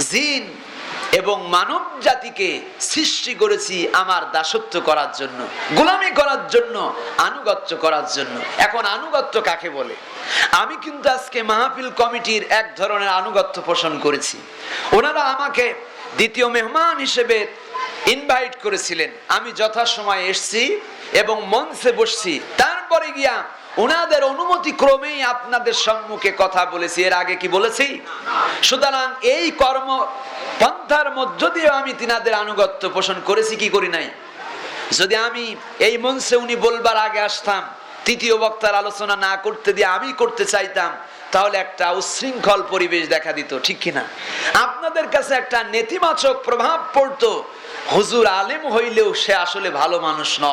জিন এবং মানব জাতিকে সৃষ্টি করেছি আমার দাসত্ব করার জন্য, গোলামি করার জন্য, আনুগত্য করার জন্য। এখন আনুগত্য কাকে বলে? আমি কিন্তু আজকে মাহফিল কমিটির এক ধরনের আনুগত্য পোষণ করেছি। ওনারা আমাকে দ্বিতীয় মেহমান হিসেবে ইনভাইট করেছিলেন। আমি যথাসময়ে এসছি এবং মঞ্চে বসছি। তারপরে গিয়া ওনাদের অনুমতি ক্রমেই আপনাদের সম্মুখে কথা বলেছি। এর আগে কি বলেছি? সুতরাং এই কর্ম পন্থার মধ্য দিয়ে আমি তিনাদের আনুগত্য পোষণ করেছি, কি করি নাই? যদি আমি এই মঞ্চে উনি বলবার আগে আসতাম, তৃতীয় বক্তার আলোচনা না করতে দিয়ে আমি করতে চাইতাম, তাহলে একটা উচ্ছৃঙ্খল পরিবেশ দেখা দিত, ঠিক কিনা? আপনাদের কাছে একটা নেতিবাচক প্রভাব পড়তো হুজুর আলেম হইলেও সে আসলে ভালো মানুষ ন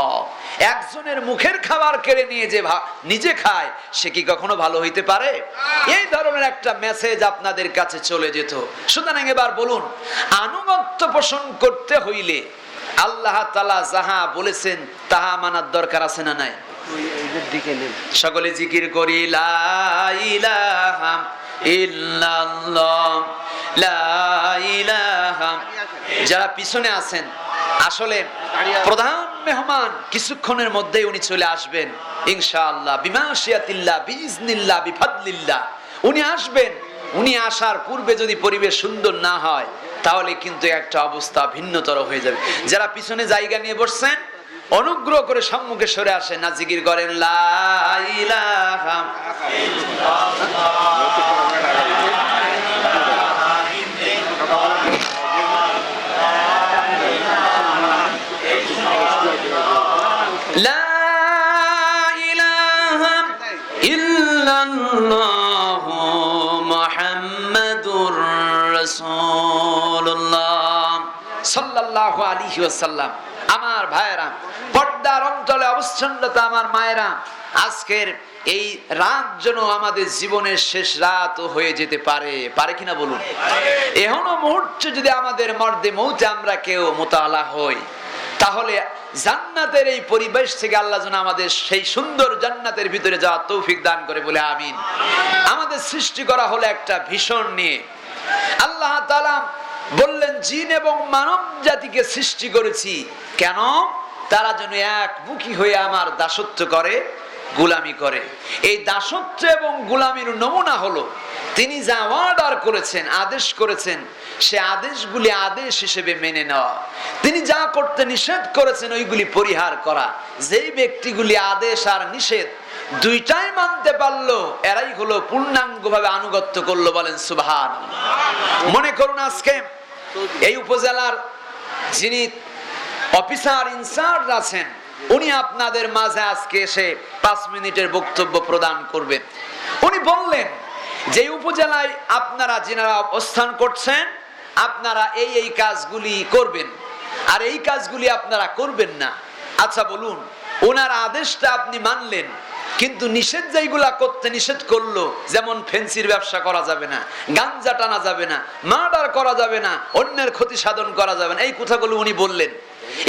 একজনের মুখের খাবার কেড়ে নিয়ে যে নিজে খায়, সে কি কখনো ভালো হইতে পারে? এই ধরনের একটা মেসেজ আপনাদের কাছে চলে যেত। সুতরাং এবার বলুন, আনুগত্য পোষণ করতে হইলে আল্লাহ তালা যাহা বলেছেন, তাহা মানার দরকার আছে না নাই? সকলে জিকির করি, লা ইলাহা ইল্লাল্লাহ, লা ইলাহা যারা পিছনে আছেন, আসলে প্রধান মেহমান কিছুক্ষণের মধ্যেই উনি চলে আসবেন, ইনশাআল্লাহ, বিমাশিয়াতিল্লাহ, বিইজনিল্লাহ, বিফাদলিল্লাহ। উনি আসবেন, উনি আসার পূর্বে যদি পরিবেশ সুন্দর না হয়, তাহলে কিন্তু একটা অবস্থা ভিন্নতর হয়ে যাবে। যারা পিছনে জায়গা নিয়ে বসছেন, অনুগ্রহ করে সম্মুখে সরে আসেন না জিকির করেন, লা ওয়াসাল্লাম। আমার ভাইয়েরা, পর্দার অঞ্চলে অবস্থানরত আমার মায়েরা, আজকের এই রাত যেন আমাদের জীবনের শেষ রাত হয়ে যেতে পারে। পারে কিনা বলুন? এখনও মুহূর্তে যদি আমাদের মর্দে মৌতে আমরা কেউ মোতালা হই, তাহলে জান্নাতের এই পরিবেশ থেকে আল্লাহ যেন আমাদের সেই সুন্দর জান্নাতের ভিতরে যাওয়ার তৌফিক দান করে বলে আমিন। আমাদের সৃষ্টি করা হলো একটা ভীষণ নিয়ে। আল্লাহ তাআলা বললেন, জিন এবং মানব জাতিকে সৃষ্টি করেছি। কেন? তারা যেন একমুখী হয়ে আমার দাসত্ব করে, গুলামি করে। এই দাসত্ব এবং গুলামির নমুনা হলো, তিনি যা অর্ডার করেছেন, আদেশ করেছেন, সে আদেশগুলি আদেশ হিসেবে মেনে নেওয়া। তিনি যা করতে নিষেধ করেছেন, ওইগুলি পরিহার করা। যেই ব্যক্তিগুলি আদেশ আর নিষেধ দুইটাই মানতে পারল, এরাই হলো পূর্ণাঙ্গভাবে আনুগত্য করল বলেন সুবহান মনে করুন আজকে এই উপজেলার যিনি অফিসার ইনচার্জ আছেন, উনি আপনাদের মাঝে আজকে এসে পাঁচ মিনিটের বক্তব্য প্রদান করবেন উনি বললেন যে উপজেলায় আপনারা যিনারা অবস্থান করছেন, আপনারা এই এই কাজগুলি করবেন। আর এই কাজগুলি আপনারা করবেন না। আচ্ছা বলুন ওনার আদেশটা আপনি মানলেন, কিন্তু নিষেধ যেইগুলা করতে নিষেধ করল, যেমন ফেন্সির ব্যবসা করা যাবে না, গাঞ্জা টানা যাবে না, মার্ডার করা যাবে না, অন্যের ক্ষতি সাধন করা যাবে না, এই কথাগুলো উনি বললেন।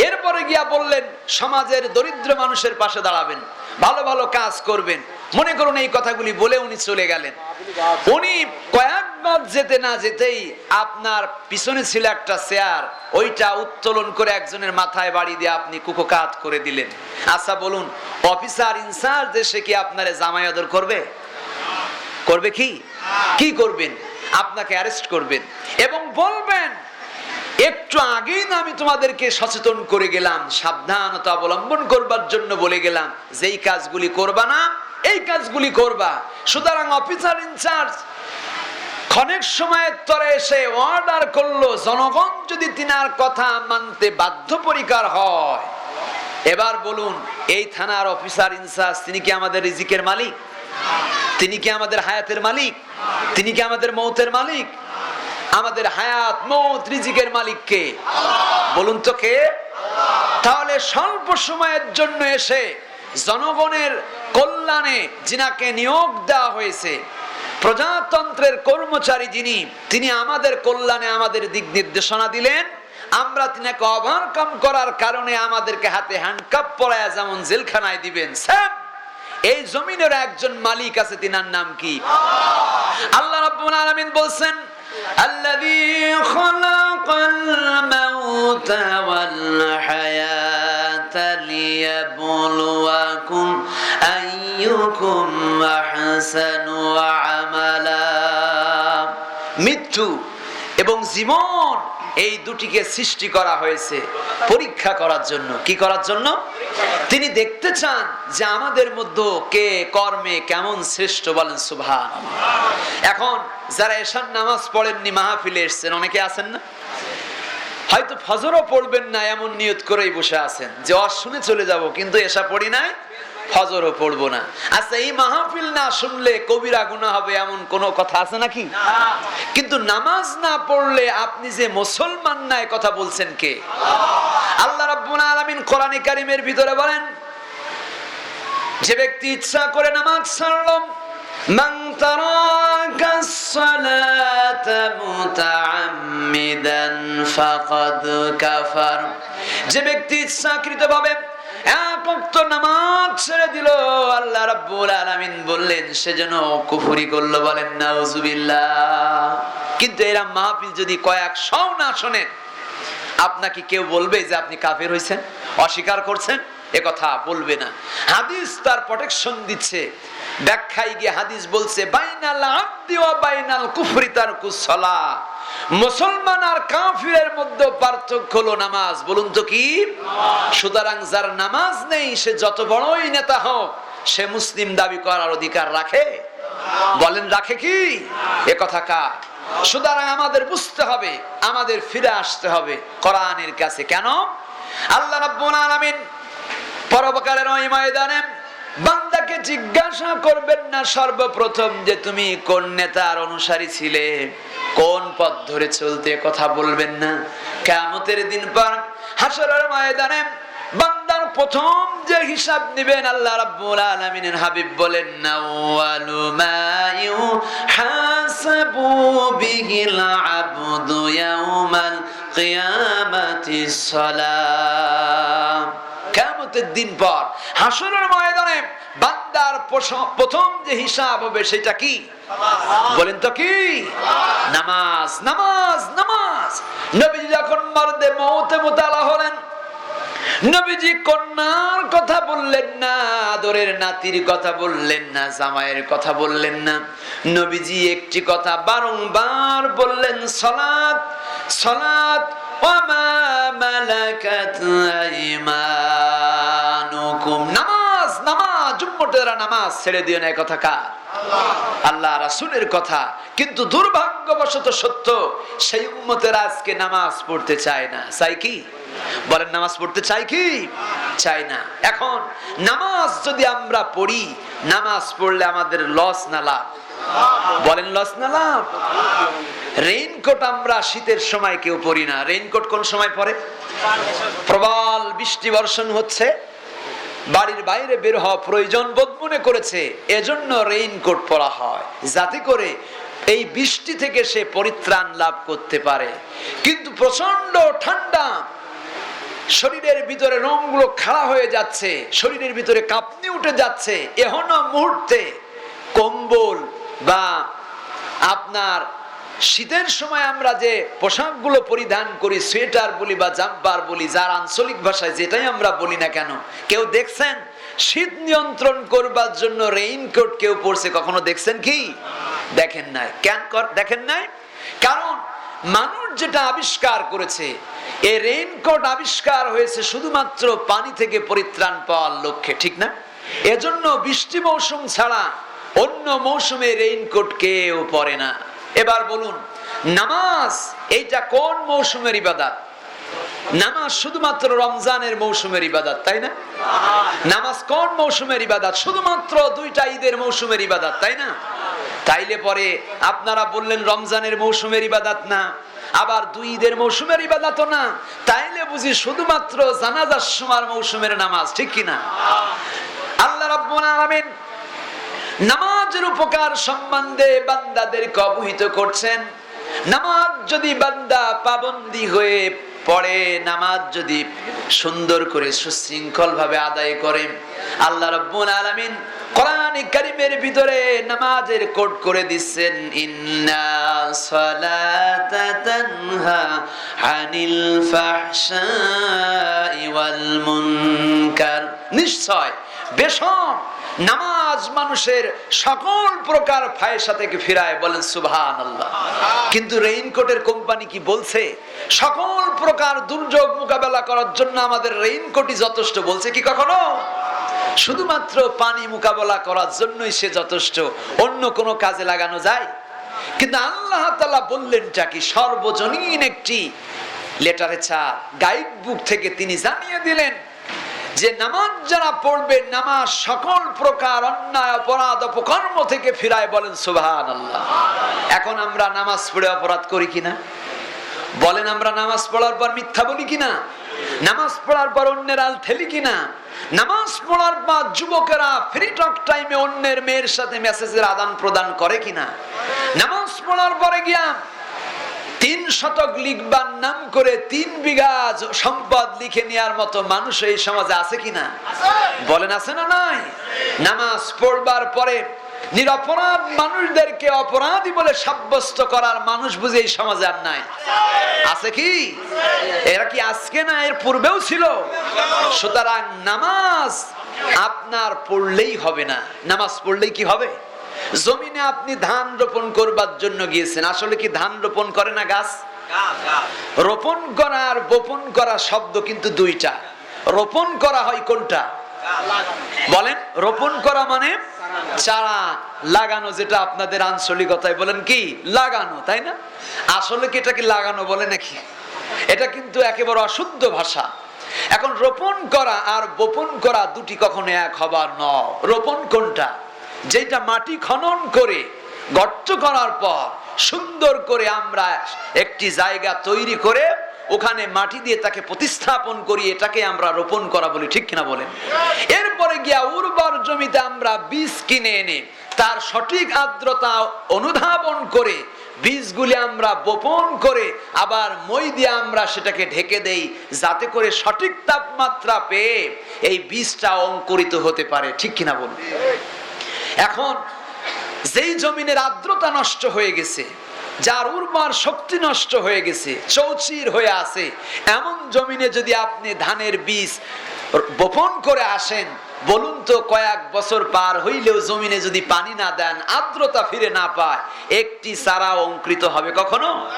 এরপরে গিয়া বললেন, সমাজের দরিদ্র মানুষের পাশে দাঁড়াবেন, ভালো ভালো কাজ করবেন। মনে করুন এই কথাগুলি বলে উনি চলে গেলেন। উনি কয়েকবার যেতে না যেতেই আপনার পিছনে ছিল একটা চেয়ার, ওইটা উত্তোলন করে একজনের মাথায় বাড়ি দিয়ে আপনি কুকোকাত করে দিলেন। আচ্ছা বলুন, অফিসার ইনচার্জ এসে কি আপনারে জামাই আদর করবে? করবে কি? কি করবেন? আপনাকে অ্যারেস্ট করবেন। এবং বলবেন, একটু আগেই না আমি তোমাদেরকে সচেতন করে গেলাম, সাবধানতা অবলম্বন করবার জন্য বলে গেলাম, যেই কাজগুলি করবা না, এই কাজগুলি করবা। সুতরাং অফিসার ইনচার্জ ক্ষণেক সময়ের তরে এসে অর্ডার করল, জনগণ যদি তিনার কথা মানতে বাধ্যপরিকার হয়, এবার বলুন, এই থানার অফিসার ইনচার্জ তিনি কি আমাদের রিজিকের মালিক? তিনি কি আমাদের হায়াতের মালিক? তিনি কি আমাদের মৌতের মালিক? আমাদের হায়াত, মৌত, রিজিকের মালিককে বলুন তো কে? তাহলে স্বল্প সময়ের জন্য এসে জনগণের কল্যাণে, যিনাকে নিয়োগ দেওয়া হয়েছে প্রজাতন্ত্রের কর্মচারী যিনি, তিনি আমাদের কল্যাণে আমাদের দিক নির্দেশনা দিলেন। আমরা তিনাকে ওভারকাম করার কারণে আমাদেরকে হাতে হ্যান্ডকাপ পরায় যেমন জেলখানায় দিবেন এই জমিনের একজন মালিক আছে, তিনার নাম কি? আল্লাহ রাব্বুল আলামিন বলছেন, আল্লাযী খালাকাল মাউতা ওয়াল হায়াত। يبلوكم أيكم أحسن عملا. মৃত্যু এবং জীবন এই দুটিকে সৃষ্টি করা হয়েছে পরীক্ষা করার জন্য। কি করার জন্য? তিনি দেখতে চান যে আমাদের মধ্যে কে কর্মে কেমন শ্রেষ্ঠ বলেন সুভা এখন যারা এশার নামাজ পড়েননি, মাহফিলে এসছেন, অনেকে আছেন না? হয়তো ফজরও পড়বেন না এমন নিয়ত করেই বসে আছেন। যে অ শুনে চলে যাব কিন্তু এসা পড়ি নাই ফজরও পড়ব না। আচ্ছা এই মাহফিল না শুনলে কবিরা গুণা হবে এমন কোনো কথা আছে নাকি? কিন্তু নামাজ না পড়লে আপনি যে মুসলমান না কথা বলছেন কে? আল্লাহ রাব্বুল আলামিন কোরআনে কারিমের ভিতরে বলেন যে ব্যক্তি ইচ্ছা করে নামাজ ছাড়লো من ترك الصلاة متعمدا فقد كفر যে ব্যক্তি ইচ্ছাকৃত ভাবে এক ওয়াক্ত নামাজ ছেড়ে দিল আল্লাহ রাব্বুল আলামিন বললেন সেজন্য কুফরি করলো বলেন নাউজুবিল্লাহ কিন্তু এরা মাহফিল যদি কয়েক শও না শোনেন আপনাকে কেউ বলবে যে আপনি কাফের হয়েছেন অস্বীকার করছেন এ কথা বলবে না। হাদিস তার প্রোটেকশন দিচ্ছে। ব্যাখ্যায় গিয়ে হাদিস বলছে, বাইনাল আব্দি ওয়া বাইনাল কুফরি তারকুস সালাহ মুসলমান আর কাফিরের মধ্যে পার্থক্য হলো নামাজ। বলুন তো কি? সুতরাং যার নামাজ নেই, সে যত বড়ই নেতা হোক, সে মুসলিম দাবি করার অধিকার রাখে। বলেন, রাখে কি? এ কথা কার? সুতরাং আমাদের বুঝতে হবে, আমাদের ফিরে আসতে হবে কোরআনের কাছে। কেন? আল্লাহ রাব্বুল আলামিন পরবকালের ওই ময়দানে বান্দাকে জিজ্ঞাসা করবেন না সর্বপ্রথম যে তুমি কোন নেতার অনুসারী ছিলে? কোন পথ ধরে চলতে কথা বলবেন না? কেমতের দিন পর হাসরের ময়দানে বান্দার প্রথম যে হিসাব নিবেন আল্লাহ রাব্বুল আলামিনের হাবিব বলেন, নাওয়ালু মা ইউহাসাবু বিহিল আবদু ইয়াউমাল কিয়ামাতিস সালাম কিয়ামতের দিন পর। হাসরের ময়দানে বান্দার প্রথম যে হিসাব হবে সেটা কি? বলেন তো কি? নামাজ নামাজ নামাজ। নবী যখন মর্দে মৌতে মোতালা হলেন নবীজি কন্যার কথা বললেন না আদরের নাতির কথা বললেন না জামাইয়ের কথা বললেন না। নবীজি একটি কথা বারংবার বললেন সলাত সলাত ওয়ামা মালাকাত ছেড়ে দিও না কথা আল্লাহ কথা। কিন্তু দুর্ভাগ্যবশত সত্য, সেই উম্মতেরা আজকে নামাজ পড়তে চায় না। চাই কি? বলেন, নামাজ পড়তে চাই কি? চাই না। এখন, নামাজ যদি আমরা পড়ি, নামাজ পড়লে আমাদের লস না লাভ? বলেন, লস না লাভ? রেইনকোট আমরা শীতের সময় কেউ পরি না। রেইনকোট কোন সময় পরে? প্রবল বৃষ্টি বর্ষণ হচ্ছে। বাড়ির বাইরে বের হওয়া প্রয়োজন বোধ মনে করেছে। এজন্য রেইনকোট পরা হয়। যাতে করে এই বৃষ্টি থেকে সে পরিত্রাণ লাভ করতে পারে। কিন্তু প্রচণ্ড ঠান্ডা। শরীরের ভিতরে রংগুলো খাড়া হয়ে যাচ্ছে। শরীরের ভিতরে কাঁপনি উঠে যাচ্ছে। এখনও মুহূর্তে কম্বল বা আপনার শীতের সময় আমরা যে পোশাকগুলো পরিধান করি, সোয়েটার বলি বা জাম্পার বলি, যার আঞ্চলিক ভাষায় যেটাই আমরা বলি না কেন, কেউ দেখছেন? শীত নিয়ন্ত্রণ করবার জন্য রেইনকোট কেউ পরছে, কখনো দেখছেন কি? দেখেন নাই। কেন দেখেন নাই? কারণ মানুষ যেটা আবিষ্কার করেছে এই রেইনকোট আবিষ্কার হয়েছে শুধুমাত্র পানি থেকে পরিত্রাণ পাওয়ার লক্ষ্যে, ঠিক না? এজন্য বৃষ্টি মৌসুম ছাড়া অন্য মৌসুমে রেইনকোট কেউ পরে না। এবার বলুন, নামাজ এইটা কোন মৌসুমের ইবাদাত? নামাজ শুধুমাত্র রমজানের মৌসুমের ইবাদাত, তাই না? নামাজ কোন মৌসুমের ইবাদাত? শুধুমাত্র দুইটা ঈদের মৌসুমের ইবাদাত, তাই না? তাইলে পরে আপনারা বললেন রমজানের মৌসুমের ইবাদাত না, আবার দুই ঈদের মৌসুমের ইবাদাত না। তাইলে বুঝি শুধুমাত্র জানাজার সময় মৌসুমের নামাজ, ঠিক কিনা? আল্লাহ রাব্বুল আলামিন নামাজের উপকার সম্বন্ধে বান্দাদেরকে অবহিত করছেন? নামাজ যদি বান্দা পাবন্দি হয়ে পড়ে, নামাজ যদি সুন্দর করে সুশৃঙ্খল ভাবে আদায় করে, আল্লাহ রাব্বুল আলামিন কোরআন ভিতরে নামাজের কোড করে দিচ্ছেন নিশ্চয় বেশম নামাজ মানুষের সকল প্রকার ফায়সা থেকে ফিরায় বলেন সুবহান আল্লাহ কিন্তু রেইনকোটের কোম্পানি কি বলছে? সকল প্রকার দুর্যোগ মোকাবেলা করার জন্য আমাদের রেইনকোটই যথেষ্ট বলছে কি কখনো? শুধুমাত্র পানি মোকাবেলা করার জন্যই সে যথেষ্ট, অন্য কোনো কাজে লাগানো যায়? কিন্তু আল্লাহ তালা বললেনটা কি সর্বজনীন একটি লেটারে চা গাইড বুক থেকে তিনি জানিয়ে দিলেন যে নামাজ যারা পড়বে, নামাজ সকল প্রকার অন্যায়, অপরাধ, অপকর্ম থেকে ফিরায় বলেন সুবাহান আল্লাহ এখন আমরা নামাজ পড়ে অপরাধ করি কিনা? বলেন, আমরা নামাজ পড়ার পর মিথ্যা বলি কিনা? নামাজ পড়ার পর অন্যের আল ঠেলি কিনা? নামাজ পড়ার পর যুবকেরা ফ্রি টক টাইমে অন্যের মেয়ের সাথে মেসেজের আদান প্রদান করে কিনা? নামাজ পড়ার পরে গিয়া তিন শতক লিখবার নাম করে তিন বিঘা সম্পদ লিখে নেওয়ার মতো মানুষ এই সমাজে আছে কিনা বলেন আছে না নাই? নামাজ পড়বার পরে নিরপরাধ মানুষদেরকে অপরাধী বলে সাব্যস্ত করার মানুষ বুঝে এই সমাজে আর নাই। আছে কি? এরা কি আজকে না এর পূর্বেও ছিল? সুতরাং নামাজ আপনার পড়লেই হবে না। নামাজ পড়লেই কি হবে? জমিনে আপনি ধান রোপণ করবার জন্য গিয়েছেন। আসলে কি ধান রোপণ করে না গাছ? রোপণ করা আর বপন করা শব্দ কিন্তু দুইটা। রোপণ করা হয় কোনটা? বলেন রোপণ করা মানে চারা লাগানো যেটা আপনাদের আঞ্চলিকতায় বলেন কি লাগানো তাই না? আসলে কি এটাকে লাগানো বলে নাকি? এটা কিন্তু একেবারে অশুদ্ধ ভাষা। এখন রোপণ করা আর বপন করা দুটি কখনো এক হবার ন রোপণ কোনটা? যেটা মাটি খনন করে, গর্ত করার পর সুন্দর করে আমরা একটি জায়গা তৈরি করে ওখানে মাটি দিয়ে তাকে প্রতিস্থাপন করি, এটাকে আমরা রোপণ করা বলি, ঠিক কিনা বলেন? এরপরে গিয়া উর্বর জমিতে আমরা বীজ কিনে এনে তার সঠিক আর্দ্রতা অনুধাবন করে বীজগুলি আমরা বপন করে আবার মই দিয়ে আমরা সেটাকে ঢেকে দেই, যাতে করে সঠিক তাপমাত্রা পেয়ে এই বীজটা অঙ্কুরিত হতে পারে, ঠিক কিনা বলুন? এখন যেই জমিনের আর্দ্রতা নষ্ট হয়ে গেছে যার উর্বর শক্তি নষ্ট হয়ে গেছে চৌচির হয়ে আছে এমন জমিনে যদি আপনি ধানের বীজ বপন করে আসেন বলুন তো কয়েক বছর পার হইলেও জমিনে যদি পানি না দেন আর্দ্রতা ফিরে না পায় একটি চারা অঙ্কৃত হবে কখনো?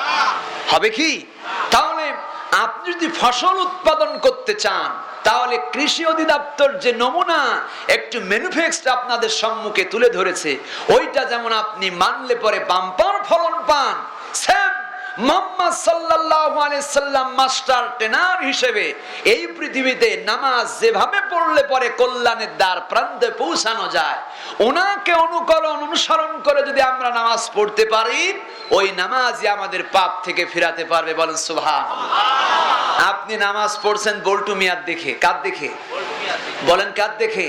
হবে কি? তাহলে আপনি যদি ফসল উৎপাদন করতে চান তাহলে কৃষি অধিদপ্তর যে নমুনা একটু ম্যানুফ্যাক্সড আপনাদের সম্মুখে তুলে ধরেছে, ওইটা যেমন আপনি মানলে পরে বাম্পার ফলন পান সেম মাস্টার হিসেবে এই পৃথিবীতে নামাজ যেভাবে পড়লে পরে কল্যাণের দ্বার প্রান্তে পৌঁছানো যায় অনুকরণ, অনুসরণ করে যদি আমরা নামাজ পড়তে পারি, ওই নামাজই আমাদের পাপ থেকে ফিরাতে পারবে। বলেন আপনি নামাজ পড়ছেন বল্টু মিয়ার দেখে, কার দেখে? বলেন, কার দেখে?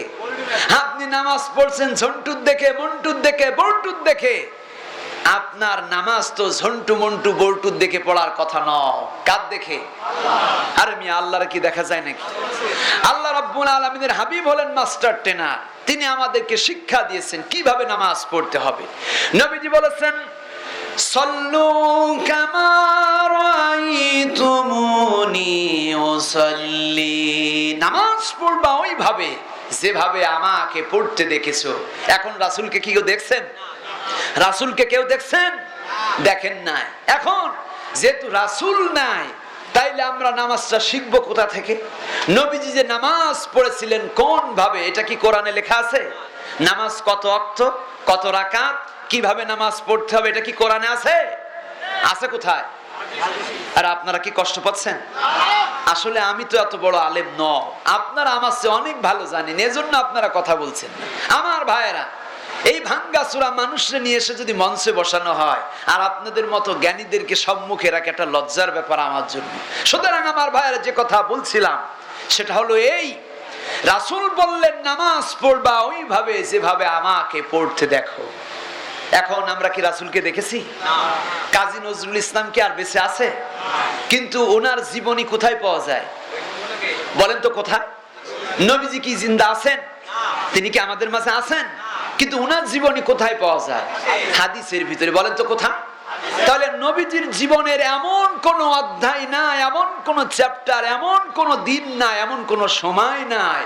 আপনি নামাজ পড়ছেন ঝন্টুর দেখে, মন্টুর দেখে, বল্টুর দেখে। আপনার নামাজ তো ঝন্টু মন্টু বল্টুর দেখে পড়ার কথা নয়। কার দেখে? আরে মিয়া, আল্লাহর কি দেখা যায় নাকি? আল্লাহ রাব্বুল আলামিনের হাবিব হলেন মাস্টার ট্রেনার। তিনি আমাদেরকে শিক্ষা দিয়েছেন কীভাবে নামাজ পড়তে হবে। নবীজি বলেছেন, সল্লু কামা রাআইতুমুনি উসাল্লি। নামাজ পড়বা ওইভাবে, যেভাবে আমাকে পড়তে দেখেছ। এখন রাসূলকে কি দেখছেন? রাসূলকে কেউ দেখছেন? দেখেন নাই। এখন যেহেতু রাসূল নাই, তাইলে আমরা নামাজটা শিখব কোথা থেকে? নবীজি যে নামাজ পড়েছিলেন কোন ভাবে এটা কি কোরআনে লেখা আছে? নামাজ কত অর্থ কত রাকাত, কীভাবে নামাজ পড়তে হবে, এটা কি কোরআনে আছে? আছে কোথায়? আর আপনারা কি কষ্ট পাচ্ছেন? আসলে আমি তো এত বড় আলেম ন আপনারা আমার চেয়ে অনেক ভালো জানেন, এজন্য আপনারা কথা বলছেন আমার ভাইয়েরা এই ভাঙ্গা চূড়া মানুষরে নিয়ে এসে যদি মঞ্চে বসানো হয় আর আপনাদের মতো জ্ঞানীদেরকে সম্মুখে রাখা একটা লজ্জার ব্যাপার আমার জন্য। সুতরাং আমার ভাইয়েরা যে কথা বলছিলাম সেটা হলো এই রাসূল বললেন নামাজ পড়বা ওইভাবে যেভাবে আমাকে পড়তে দেখো। এখন আমরা কি রাসূলকে দেখেছি? কাজী নজরুল ইসলাম কি আর বেঁচে আছে? কিন্তু ওনার জীবনী কোথায় পাওয়া যায়? বলেন তো কোথায়? নবীজি কি জিন্দা আছেন? তিনি কি আমাদের মাঝে আছেন? কিন্তু ওনার জীবনী কোথায় পাওয়া যায়? হাদিসের ভিতরে। বলেন তো কোথায় তাহলে নবীজির জীবনের এমন কোন অধ্যায় নাই, এমন কোন চ্যাপ্টার এমন কোন দিন নাই, এমন কোন সময় নাই,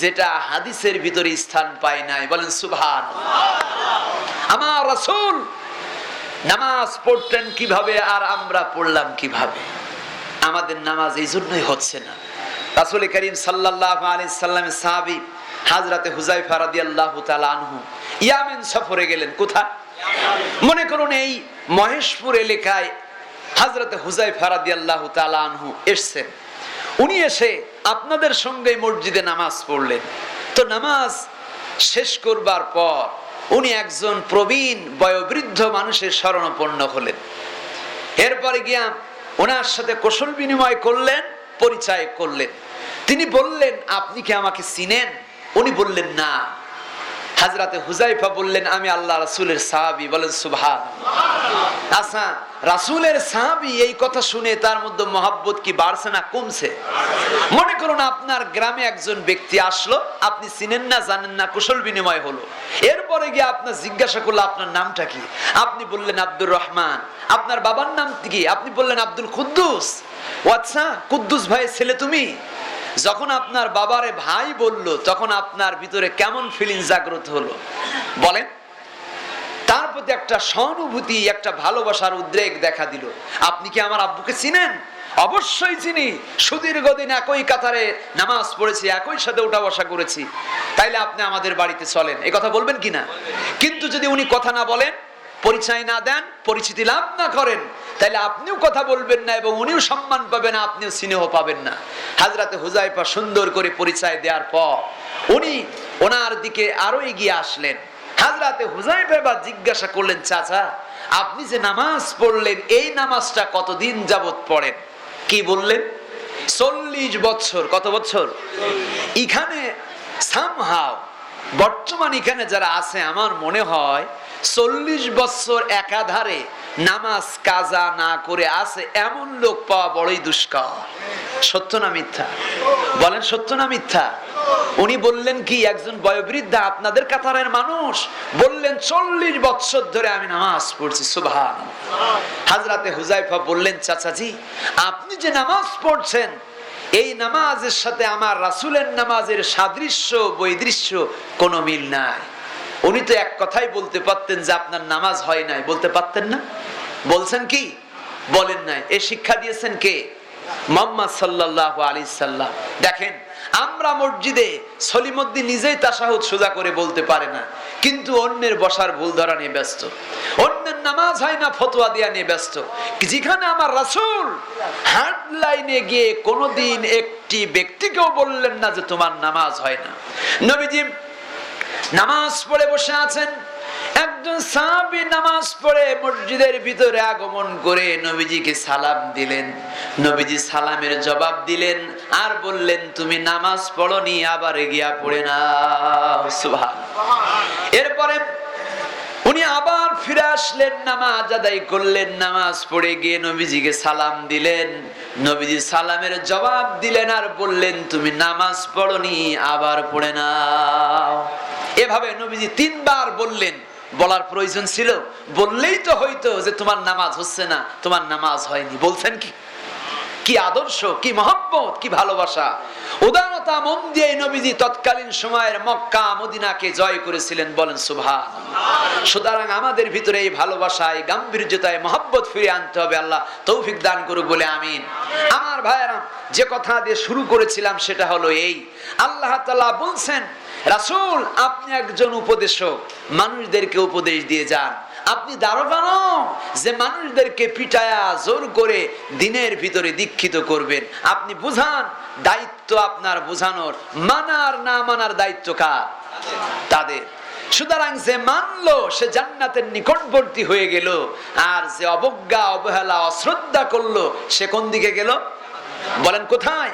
যেটা হাদিসের ভিতরে স্থান পায় নাই। বলেন সুভান আমার রাসূল নামাজ পড়তেন কীভাবে আর আমরা পড়লাম কীভাবে? আমাদের নামাজ এই জন্যই হচ্ছে না। রাসূল করিম সাল্লাল্লাহু আলাইহি সাল্লামের সাহাবী হাজরাতে হুজাইফা রাদিয়াল্লাহু তাআলা আনহু ইয়ামেন সফরে গেলেন, কোথায়? মনে করুন এই মহেশপুর এলাকায় হাজরতে হুজাইফা রাদিয়াল্লাহু তাআলা আনহু এসেছেন। উনি এসে আপনাদের সঙ্গে মসজিদে নামাজ পড়লেন। তো নামাজ শেষ করবার পর উনি একজন প্রবীণ বয়োবৃদ্ধ মানুষের শরণাপন্ন হলেন। এরপরে গিয়া ওনার সাথে কৌশল বিনিময় করলেন, পরিচয় করলেন। তিনি বললেন, আপনি কি আমাকে চিনেন? উনি বললেন, না। হাজরাতে হুজাইফা বললেন, আমি আল্লাহ রাসূলের সাহাবী। বলেন সুবহান আচ্ছা রাসূলের সাহাবী এই কথা শুনে তার মধ্যে মহাব্বত কি বাড়ছে না কমছে? মনে করুন আপনার গ্রামে একজন ব্যক্তি আসলো, আপনি চিনেন না, জানেন না, কুশল বিনিময় হলো। এরপরে গিয়ে আপনার জিজ্ঞাসা করল, আপনার নামটা কি? আপনি বললেন, আব্দুর রহমান। আপনার বাবার নাম কি? আপনি বললেন, আব্দুল কুদ্দুস। ও আচ্ছা কুদ্দুস ভাইয়ের ছেলে তুমি? যখন আপনার বাবারে ভাই বলল, তখন আপনার ভিতরে কেমন ফিলিং জাগ্রত হলো? বলেন। তার প্রতি একটা সহানুভূতি, একটা ভালোবাসার উদ্রেক দেখা দিল। আপনি কি আমার আব্বুকে চিনেন? অবশ্যই চিনি। সুদীর্ঘদিন একই কাতারে নামাজ পড়েছি, একই সাথে উঠা বসা করেছি। তাইলে আপনি আমাদের বাড়িতে চলেন। এই কথা বলবেন কিনা? কিন্তু যদি উনি কথা না বলেন পরিচয় না দেন, পরিচিতি লাভ না করেন তাহলে আপনিও কথা বলবেন না এবং উনিও সম্মান পাবেন আপনিও স্নেহ পাবেন না। হাজরাতে হুজাইফা সুন্দর করে পরিচয় দেওয়ার পর উনি ওনার দিকে আরও এগিয়ে আসলেন। হাজরাতে হুজাইফা বা জিজ্ঞাসা করলেন, চাচা, আপনি যে নামাজ পড়লেন, এই নামাজটা কতদিন যাবত পড়েন? কি বললেন? চল্লিশ বছর। কত বছর? এখানে সামহাও বর্তমান এখানে যারা আছে, আমার মনে হয় চল্লিশ বছর একাধারে নামাজ, কাজা না করে আছে এমন লোক পাওয়া বড়ই দুষ্কর। সত্য না মিথ্যা? বলেন সত্য না মিথ্যা? উনি বললেন কি, একজন বয়োবৃদ্ধা আপনাদের কাতারের মানুষ বললেন, চল্লিশ বছর ধরে আমি নামাজ পড়ছি সুভান হাজরাতে হুজাইফা বললেন, চাচাজি, আপনি যে নামাজ পড়ছেন, এই নামাজের সাথে আমার রাসুলের নামাজের সাদৃশ্য, বৈদৃশ্য কোনো মিল নাই। উনি তো এক কথাই বলতে পারতেন যে আপনার নামাজ হয় নাই। বলতে পারতেন না? বলছেন কি? বলেন নাই। এ শিক্ষা দিয়েছেন কে? মোহাম্মদ সাল্লাল্লাহু আলাইহি সাল্লাম। দেখেন, আমরা মসজিদে সলিমুদ্দিন নিজেই তাশাহুদ সোজা করে বলতে পারে না। কিন্তু অন্যের বসার ভুল ধরা নিয়ে ব্যস্ত। অন্যের নামাজ হয় না, ফতোয়া দেয়া নিয়ে ব্যস্ত। যেখানে আমার রাসূল হার্ড লাইনে গিয়ে কোনোদিন একটি ব্যক্তিকেও বললেন না যে তোমার নামাজ হয় না। নবীজি নামাজ পড়ে বসে আছেন। একজন সাহাবী নামাজ পড়ে মসজিদের ভিতরে আগমন করে নবীজিকে সালাম দিলেন। নবীজি সালামের জবাব দিলেন আর বললেন, তুমি নামাজ পড়নি, আবার গিয়া পড়ে না এরপরে উনি আবার ফিরে আসলেন, নামাজ আদায় করলেন, নামাজ পড়ে গিয়ে নবীজিকে সালাম দিলেন। নবীজি সালামের জবাব দিলেন আর বললেন, তুমি নামাজ পড়নি, আবার পড়ে নাও। এভাবে নবীজি তিনবার বললেন, বলার প্রয়োজন ছিল। বললেই তো হইতো যে তোমার নামাজ হচ্ছে না, তোমার নামাজ হয়নি। বলছেন কি? কি আদর্শ, কি মহব্বত, কি ভালোবাসা। উদারতা, মন দিয়ে নবীজি তৎকালীন সময়ের মক্কা, মদিনাকে জয় করেছিলেন বলেন সুভান সুতরাং আমাদের ভিতরে এই ভালোবাসায় গাম্ভীর্যতায়, মহব্বত ফিরে আনতে হবে, আল্লাহ তৌফিক দান করুক বলে আমিন। আমার ভাইয়েরা, যে কথা দিয়ে শুরু করেছিলাম সেটা হলো এই। আল্লাহ তালা বলছেন রাসূল, আপনি একজন উপদেশক। মানুষদেরকে উপদেশ দিয়ে যান। আপনি দারোগানো, যে মানুষদেরকে পিটায়া, জোর করে দিনের ভিতরে দীক্ষিত করবেন। আপনি বুঝান, দায়িত্ব আপনার বুঝানোর। মানার না মানার দায়িত্ব কার? তাদের। সুতরাং যে মানলো, সে জান্নাতের নিকটবর্তী হয়ে গেল। আর যে অবজ্ঞা, অবহেলা, অশ্রদ্ধা করল, সে কোন দিকে গেল? বলেন কোথায়?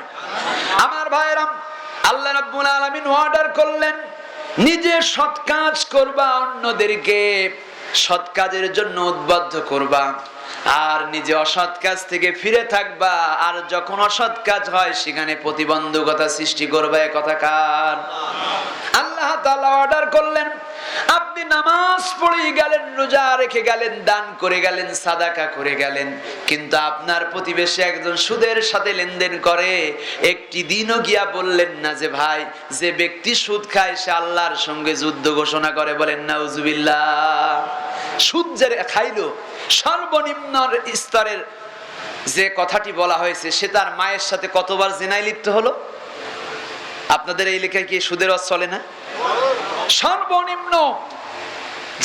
আমার ভাইয়েরাম আল্লাহ রাব্বুল আলামিন অর্ডার করলেন, নিজে সৎ কাজ করবা, অন্যদেরকে সৎ কাজের জন্য উদ্বুদ্ধ করবা। আর নিজে অসৎ কাজ থেকে ফিরে থাকবা, আর যখন অসৎ কাজ হয়, সেখানে প্রতিবন্ধকতা সৃষ্টি করবা কথা কার? আল্লাহ তাআলা অর্ডার করলেন আপনি নামাজ পড়ে গেলেন, রোজা রেখে গেলেন, দান করে গেলেন, সাদাকা করে গেলেন। কিন্তু আপনার প্রতিবেশী একজন সুদের সাথে লেনদেন করে, একটি দিনও গিয়া বললেন না যে, ভাই, যে ব্যক্তি সুদ খায়, সে আল্লাহর সঙ্গে যুদ্ধ ঘোষণা করে। বলেন না উজুবিল্লাহ সুদ যে খাইলো, সর্বনিম্ন স্তরের যে কথাটি বলা হয়েছে, সে তার মায়ের সাথে কতবার জেনায় লিপ্ত হলো? আপনাদের এই লেখায় কি সুদের রস চলে না? সর্বনিম্ন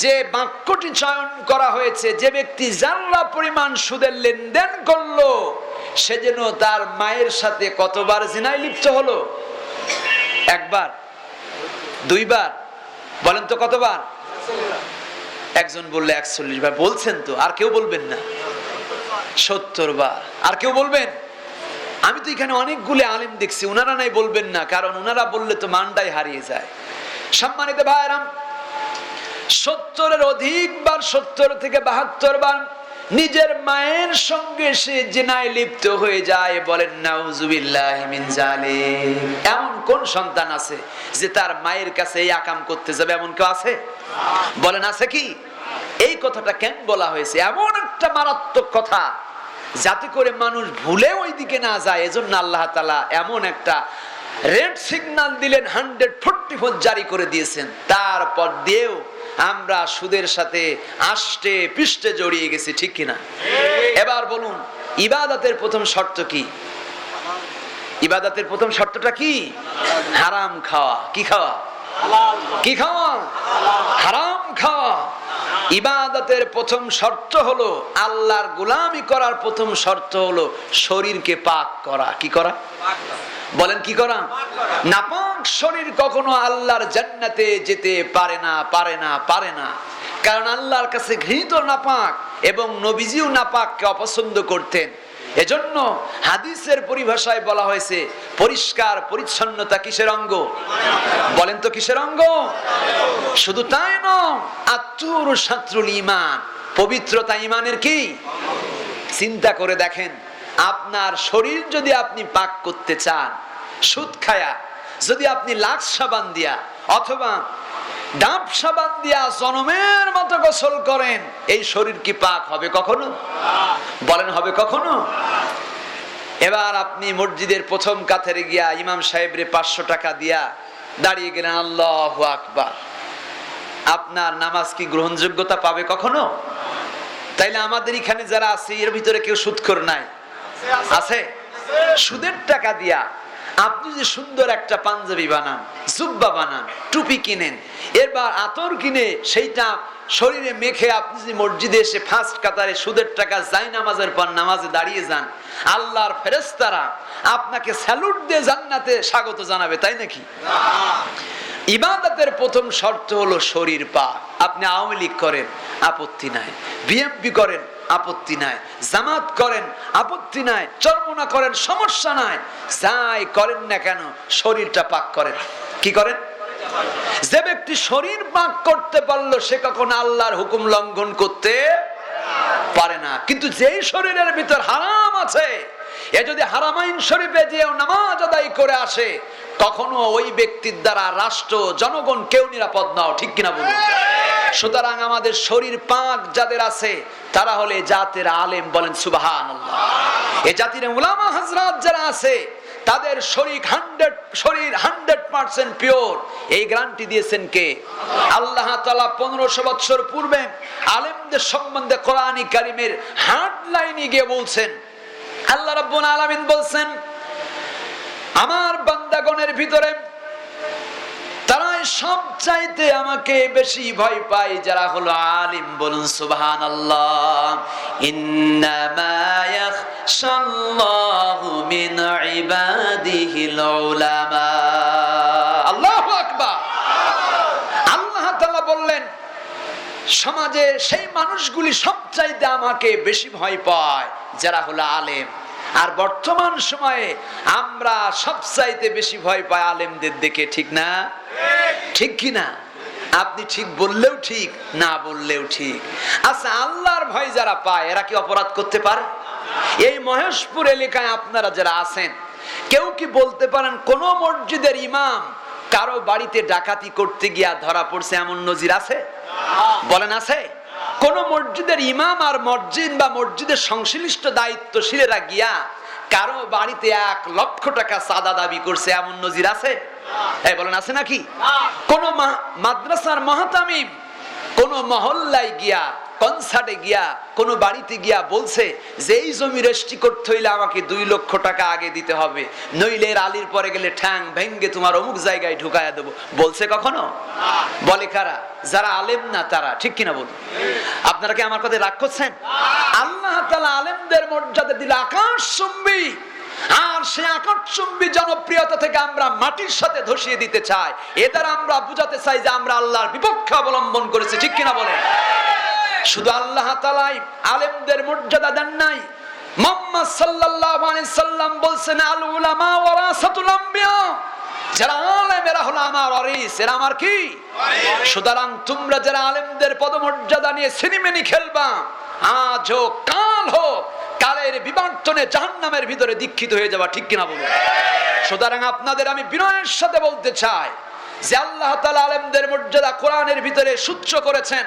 যে বাক্যটি চয়ন করা হয়েছে, যে ব্যক্তি জানলা পরিমাণ সুদের লেনদেন করল, সে যেন তার মায়ের সাথে কতবার জিনায় লিপ্ত হলো? একবার, দুইবার, বলেন তো কতবার? একজন বললে একচল্লিশ বার, বলছেন তো, আর কেউ বলবেন না। সত্তর বার, আর কেউ বলবেন? আমি তো এখানে অনেকগুলো আলেম দেখছি ওনারা নাই বলবেন না, কারণ ওনারা বললে তো মানটাই হারিয়ে যায়। সম্মানিত ভাইরাম সত্তরের অধিকবার সত্তর থেকে বাহাত্তর বার নিজের মায়ের সঙ্গে সে জেনায় লিপ্ত হয়ে যায়, বলেন, নাউজুবিল্লাহ মিন জালিম এমন কোন সন্তান আছে যে তার মায়ের কাছে এই আকাম করতে যাবে, এমন কেউ আছে? বলেন, আছে কি? এই কথাটা কেন বলা হয়েছে? এমন একটা মারাত্মক কথা। যাতে করে মানুষ ভুলে ওই দিকে না যায় এজন্য আল্লাহ তালা এমন একটা red signal hundred forty four four জারি করে দিয়েছেন। তারপর দিয়েও আমরা সুদের সাথে আষ্টে পৃষ্ঠে জড়িয়ে গেছি ঠিক কিনা? এবার বলুন ইবাদতের প্রথম শর্ত কি? ইবাদতের প্রথম শর্তটা কি? হারাম খাওয়া। কি খাওয়া? কি খাওয়া? হারাম খাওয়া। ইবাদতের প্রথম শর্ত হলো, আল্লাহর গোলামি করার প্রথম শর্ত হলো শরীরকে পাক করা। কি করা? বলেন কি করা? নাপাক শরীর কখনো আল্লাহর জান্নাতে যেতে পারে না পারে না পারে না। কারণ আল্লাহর কাছে ঘৃণিত নাপাক এবং নবীজিও নাপাককে অপছন্দ করতেন। এজন্য হাদিসের পরিভাষায় বলা হয়েছে, পরিষ্কার পরিচ্ছন্নতা কিসের অঙ্গ? বলেন তো কিসের অঙ্গ? শুধু তাই নয় শাত্রুল ইমান পবিত্রতা ইমানের কি? চিন্তা করে দেখেন, আপনার শরীর যদি আপনি পাক করতে চান, সুদ খায়া, যদি আপনি লাক্স সাবান দিয়া, অথবা ডাব সাবান দিয়া জনমের মতো গোসল করেন, এই শরীর কি পাক হবে কখনো? বলেন, হবে কখনো? এবার আপনি মসজিদের প্রথম কাতারে গিয়া ইমাম সাহেবরে পাঁচশো টাকা দিয়া দাঁড়িয়ে গেলেন, আল্লাহ আকবার। আপনার নামাজ কি গ্রহণযোগ্যতা পাবে কখনো? তাইলে আমাদের এখানে যারা আছে, এর ভিতরে কেউ সুদখোর নাই? আছে? সুদের টাকা দিয়া আপনি যে সুন্দর একটা পাঞ্জাবি বানান, জুব্বা বানান, টুপি কিনেন এরবার আতর কিনে সেইটা শরীরে মেখে আপনি যদি মসজিদে এসে ফার্স্ট কাতারে সুদের টাকা যাই নামাজের পর নামাজে দাঁড়িয়ে যান, আল্লাহর ফেরেস্তারা আপনাকে স্যালুট দিয়ে জান্নাতে স্বাগত জানাবে, তাই নাকি? ইবাদতের প্রথম শর্ত হলো শরীর পা আপনি আওয়ামী লীগ করেন, আপত্তি নাই। বিএমপি করেন আপত্তি নাই। জামাত করেন, আপত্তি নাই। চর্মনা করেন, সমস্যা নাই। যাই করেন না কেন, শরীরটা পাক করেন কি করেন? যে ব্যক্তি শরীর পাক করতে পারল, সে কখন আল্লাহর হুকুম লঙ্ঘন করতে পারে না। কিন্তু যেই শরীরের ভিতর হারাম আছে, এ যদি হারামাইন শরীফে যেও নামাজ আদায় করে আসে, কখনো ওই ব্যক্তির দ্বারা রাষ্ট্র, জনগণ কেউ নিরাপদ নাও। ঠিক কিনা বলুন? সুতরাং আমাদের শরীর পাক যাদের আছে, তারা হলে জাতের আলেম বলেন সুবাহান এ জাতির উলামা হাজরাত যারা আছে, তাদের শরীর হান্ড্রেড শরীর হান্ড্রেড পার্সেন্ট পিওর। এই গ্রান্টি দিয়েছেন কে? আল্লাহ তালা পনেরোশো বৎসর পূর্বে আলেমদের সম্বন্ধে কোরআনী কারিমের হার্ড লাইনে গিয়ে বলছেন, আল্লাহ রাব্বুল আলামিন বলছেন, আমার বান্দাগণের ভিতরে সব চাইতে আমাকে বেশি ভয় পাই যারা হলো আলিম বলুন সুবহান আল্লাহ মিন আল্লাহু আল্লাহ বললেন, সমাজে সেই মানুষগুলি সবচাইতে আমাকে বেশি ভয় পায় যারা হলো আলেম। আর বর্তমান সময়ে আমরা সবচাইতে বেশি ভয় পাই আলেমদের দেখে, ঠিক না? ঠিক কি না? আপনি ঠিক বললেও ঠিক, না বললেও ঠিক। আচ্ছা আল্লাহর ভয় যারা পায়, এরা কি অপরাধ করতে পারে? এই মহেশপুর এলাকায় আপনারা যারা আছেন, কেউ কি বলতে পারেন কোন মসজিদের ইমাম কারও বাড়িতে ডাকাতি করতে গিয়া ধরা পড়ছে এমন নজির আছে? বলেন আছে? কোন মসজিদের ইমাম আর মসজিদ বা মসজিদের সংশ্লিষ্ট দায়িত্বশীলেরা গিয়া কারও বাড়িতে এক লক্ষ টাকা সাদা দাবি করছে এমন নজির আছে? এই বলেন আছে নাকি? কোন মাদ্রাসার মহাতামিম কোন মহল্লায় গিয়া কনসার্টে গিয়া, কোন বাড়িতে গিয়া বলছে যে এই জমি রেস্টি করতে হইলে আমাকে দুই লক্ষ টাকা আগে দিতে হবে, নইলে আলির পরে গেলে ঠ্যাং ভেঙ্গে তোমার অমুক জায়গায় ঢুকায়া দেবো। বলছে কখনো? বলে কারা? যারা আলেম না তারা, ঠিক কিনা বলুন? আপনারা কি আমার কথা রাগ করছেন? আল্লাহ তালা আলেমদের মর্যাদা দিলে আকাশ চুম্বি আর সে আকর্ষম্বী জনপ্রিয়তা থেকে আমরা মাটির সাথে ধসিয়ে দিতে চাই। এ দ্বারা আমরা বুঝাতে চাই যে আমরা আল্লাহর বিপক্ষে অবলম্বন করেছি, ঠিক কিনা বলেন? শুধু আল্লাহ তালাই আলেমদের মর্যাদা দেন নাই। মোহাম্মদ সাল্লাল্লাহু আলাইহি সাল্লাম বলছেন আল উলামা ওয়ারাসাতুল আম্বিয়া। যারা আলেম এরা হলো আমার ওয়ারিস এরা আমার কি? সুতরাং তোমরা যারা আলেমদের পদমর্যাদা নিয়ে সিনেমেনি খেলবা আজ হোক কাল হোক কালের বিবর্তনে জাহান্নামের ভিতরে দীক্ষিত হয়ে যাওয়া ঠিক কিনা বলুন? সুতরাং আপনাদের আমি বিনয়ের সাথে বলতে চাই যে আল্লাহ তাআলা আলেমদের মর্যাদা কোরআনের ভিতরে সূচ্য করেছেন।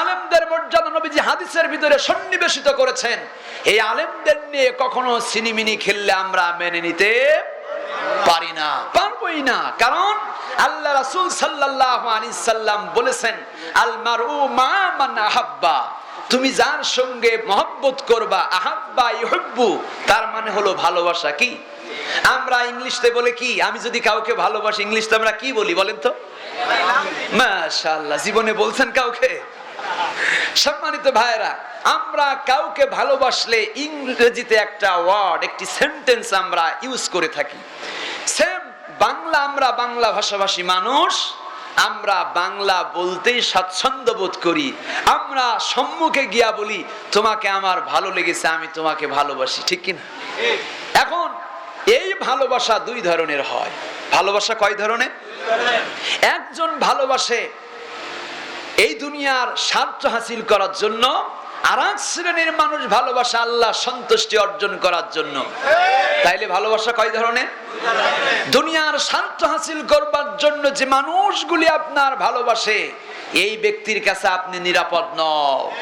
আলেমদের মর্যাদা নবীজি হাদিসের ভিতরে সন্নিবেশিত করেছেন। এই আলেমদের নিয়ে কখনো সিনিমিনি খেললে আমরা মেনে নিতে পারি না, পারবই না। কারণ আল্লাহ সাল্লাল্লাহু আলাইহি সাল্লাম বলেছেন আল মারউ মা মান আহাব্বা। তুমি যার সঙ্গে মহব্বত করবা, আহাব্বা ইউহিব্বু, তার মানে হলো ভালোবাসা কি? আমরা ইংলিশতে বলে কি? আমি যদি কাউকে ভালোবাসি, ইংলিশতে আমরা কি বলি বলেন তো? মাশাআল্লাহ, জীবনে বলছেন কাউকে? সম্মানিত ভাইরা আমরা কাউকে ভালোবাসলে ইংরেজিতে একটা ওয়ার্ড, একটি সেন্টেন্স আমরা ইউজ করে থাকি। সেম বাংলা আমরা বাংলা ভাষাভাষী মানুষ, আমরা বাংলা বলতেই স্বাচ্ছন্দ্য বোধ করি। আমরা সম্মুখে গিয়া বলি, তোমাকে আমার ভালো লেগেছে, আমি তোমাকে ভালোবাসি। ঠিক কিনা? এখন এই ভালোবাসা দুই ধরনের হয়। ভালোবাসা কয় ধরনের? একজন ভালোবাসে এই দুনিয়ার স্বার্থ হাসিল করার জন্য আর এক শ্রেণির মানুষ ভালোবাসা আল্লাহ সন্তুষ্টি অর্জন করার জন্য। তাইলে ভালোবাসা কয় ধরনের? দুনিয়ার স্বার্থ হাসিল করবার জন্য যে মানুষগুলি আপনার ভালোবাসে এই ব্যক্তির কাছে আপনি নিরাপদ নও।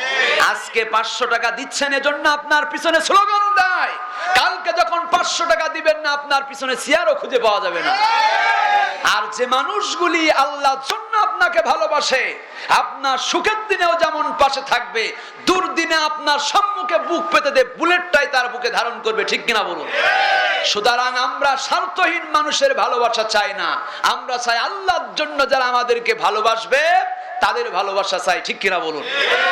আজকে পাঁচশো টাকা দিচ্ছেন, এজন্য আপনার পিছনে স্লোগান দেয়। কালকে যখন পাঁচশো টাকা দিবেন না, আপনার পিছনে চেয়ারও খুঁজে পাওয়া যাবে না। আর যে মানুষগুলি আল্লাহর জন্য আপনাকে ভালোবাসে, আপনার সুখের দিনেও যেমন পাশে থাকবে, দুর্দিনে আপনার সম্মুখে বুক পেতে দে বুলেটটাই তার বুকে ধারণ করবে, ঠিক কিনা বলুন? সুতরাং আমরা স্বার্থহীন মানুষের ভালোবাসা চাই না। আমরা চাই আল্লাহর জন্য যারা আমাদেরকে ভালোবাসবে তাদের ভালোবাসা চাই, ঠিক কিনা বলুন?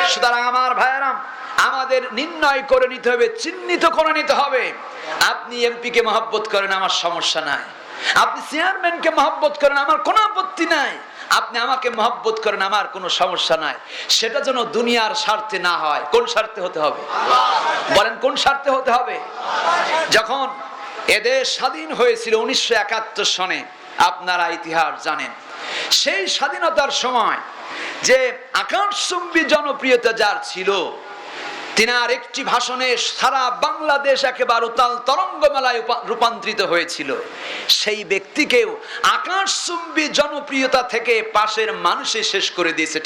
সুতরাং আমার ভাইয়ারাম, আমাদের নির্ণয় করে নিতে হবে, চিহ্নিত করে নিতে হবে। আপনি এমপি কে মহব্বত করেন, আমার সমস্যা নাই। আপনি চেয়ারম্যানকে মহব্বত করেন, আমার কোনো আপত্তি নাই। আপনি আমাকে মহব্বত করেন, আমার কোনো সমস্যা নাই। সেটা যেন দুনিয়ার স্বার্থে না হয়। কোন স্বার্থে হতে হবে? বলেন, কোন স্বার্থে হতে হবে? যখন এদের স্বাধীন হয়েছিল উনিশশো একাত্তর সনে, আপনারা ইতিহাস জানেন। সেই স্বাধীনতার সময় যে আকাশচুম্বী জনপ্রিয়তা যার ছিল, তিনার একটি ভাষণে সারা বাংলাদেশ একেবারে উতাল তরঙ্গমেলায় রূপান্তরিত হয়েছিল। সেই ব্যক্তিকেও আকাশচুম্বী জনপ্রিয়তা থেকে পাশের মানুষে শেষ করে দিয়েছে।